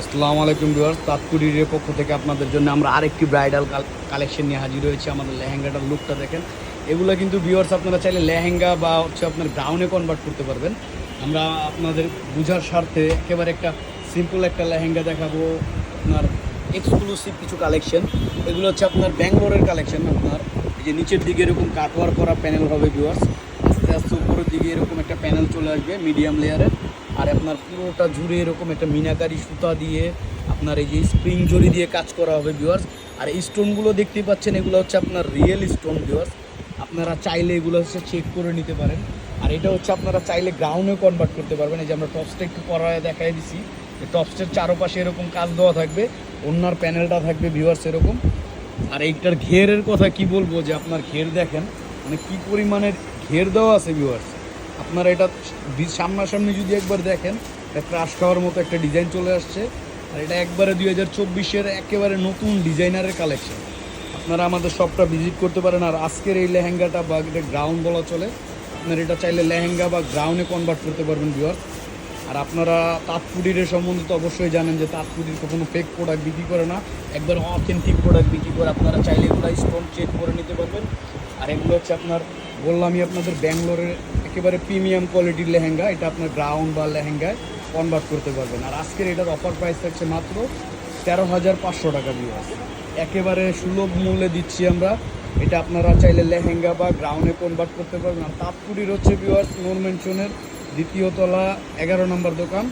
আসসালামু আলাইকুম ভিউয়ার্স তাৎকুরির পক্ষ থেকে আপনাদের জন্য আমরা আরেকটি ব্রাইডাল কালেকশন নিয়ে হাজির হয়েছি, আমাদের লেহেঙ্গাটার লুকটা দেখেন। এগুলো কিন্তু ভিউয়ার্স আপনারা চাইলে লেহেঙ্গা বা হচ্ছে আপনার গাউনে কনভার্ট করতে পারবেন। আমরা আপনাদের বোঝার স্বার্থে একেবারে একটা সিম্পল একটা লেহেঙ্গা দেখাবো, আপনার এক্সক্লুসিভ কিছু কালেকশন এগুলো হচ্ছে আপনার ব্যাঙ্গালোরের কালেকশন আপনার। এই যে নিচের দিকে এরকম কাটওয়ার করা প্যানেল হবে ভিউয়ার্স। আস্তে আস্তে উপরের দিকে এরকম একটা প্যানেল চলে আসবে মিডিয়াম লেয়ারের আর আপনার পুরোটা জুড়ে এরকম একটা মিনাকারি সুতা দিয়ে আপনার এই যে স্প্রিং জড়ি দিয়ে কাজ করা হবে ভিউয়ার্স আর এই স্টোনগুলো দেখতে পাচ্ছেন, এগুলো হচ্ছে আপনার রিয়েল স্টোন ভিউয়ার্স আপনারা চাইলে এগুলো হচ্ছে চেক করে নিতে পারেন। আর এটা হচ্ছে আপনারা চাইলে গ্রাউন্ডে কনভার্ট করতে পারবেন। এই যে আমরা টপসটা একটু পরায় দেখাই দিছি। যে টপসটার চারপাশে এরকম কাজ দেওয়া থাকবে। অন্যার প্যানেলটা থাকবে ভিউয়ার্স এরকম। আর এইটার ঘেরের কথা কি বলব যে আপনার ঘের দেখেন মানে কি পরিমাণের ঘের দেওয়া আছে ভিউয়ার্স আপনারা এটা সামনাসামনি যদি একবার দেখেন, এটা ক্রাশ খাওয়ার মতো একটা ডিজাইন চলে আসছে। আর এটা একবারে দুই হাজার চব্বিশের একেবারে নতুন ডিজাইনারের কালেকশন আপনারা আমাদের শপটা ভিজিট করতে পারেন, আর আজকের এই লেহেঙ্গাটা বা এটা গ্রাউন্ড বলা চলে, আপনারা এটা চাইলে লেহেঙ্গা বা গ্রাউন্ডে কনভার্ট করতে পারবেন ভিউয়ার্স আর আপনারা তাঁতকুটিরের সম্বন্ধে তো অবশ্যই জানেন যে তাঁতকুটির কোনো ফেক প্রোডাক্ট বিক্রি করে না। একবার অথেন্টিক প্রোডাক্ট বিক্রি করে আপনারা চাইলে এগুলো স্টোন চেক করে নিতে পারবেন। আর এগুলো হচ্ছে আপনার, বললামই আপনাদের ব্যাঙ্গালোরের একেবারে প্রিমিয়াম কোয়ালিটির লেহেঙ্গা, এটা আপনার গ্রাউন্ড বা লেহেঙ্গায় কনভার্ট করতে পারবেন। আর আজকের এটার অফার প্রাইস থাকছে মাত্র তেরো হাজার পাঁচশো টাকা ভিউয়ার্স একেবারে সুলভ মূল্যে দিচ্ছি আমরা। এটা আপনারা চাইলে লেহেঙ্গা বা গ্রাউন্ডে কনভার্ট করতে পারবেন। আর তাঁতকুটির হচ্ছে ভিউয়ার্স নোর মেনশনের দ্বিতীয় তলা, এগারো নম্বর দোকান।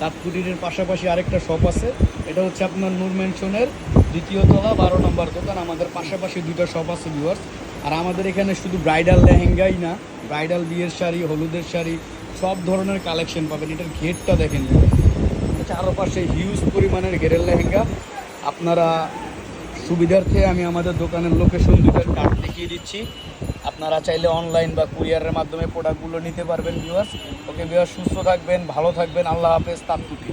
তাঁতকুটিরের পাশাপাশি আরেকটা শপ আছে। এটা হচ্ছে আপনার নূর ম্যানশনের দ্বিতীয় তলা, বারো নম্বর দোকান। আমাদের পাশাপাশি দুটো শপ আছে ভিউয়ার্স আর আমাদের এখানে শুধু ব্রাইডাল লেহেঙ্গাই না, ব্রাইডাল বিয়ের শাড়ি, হলুদের শাড়ি, সব ধরনের কালেকশন পাবেন। এটার ঘেরটা দেখেন চারপাশে হিউজ পরিমাণের ঘেরের লেহেঙ্গা। আপনারা সুবিধার্থে আমি আমাদের দোকানের লোকেশন দুটার কার্ড দেখিয়ে দিচ্ছি। আপনারা চাইলে অনলাইন বা কুরিয়ারের মাধ্যমে প্রোডাক্টগুলো নিতে পারবেন ভিউয়ার্স ওকে ভিউয়ার সুস্থ থাকবেন, ভালো থাকবেন। আল্লাহ হাফেজ তাৎকুটি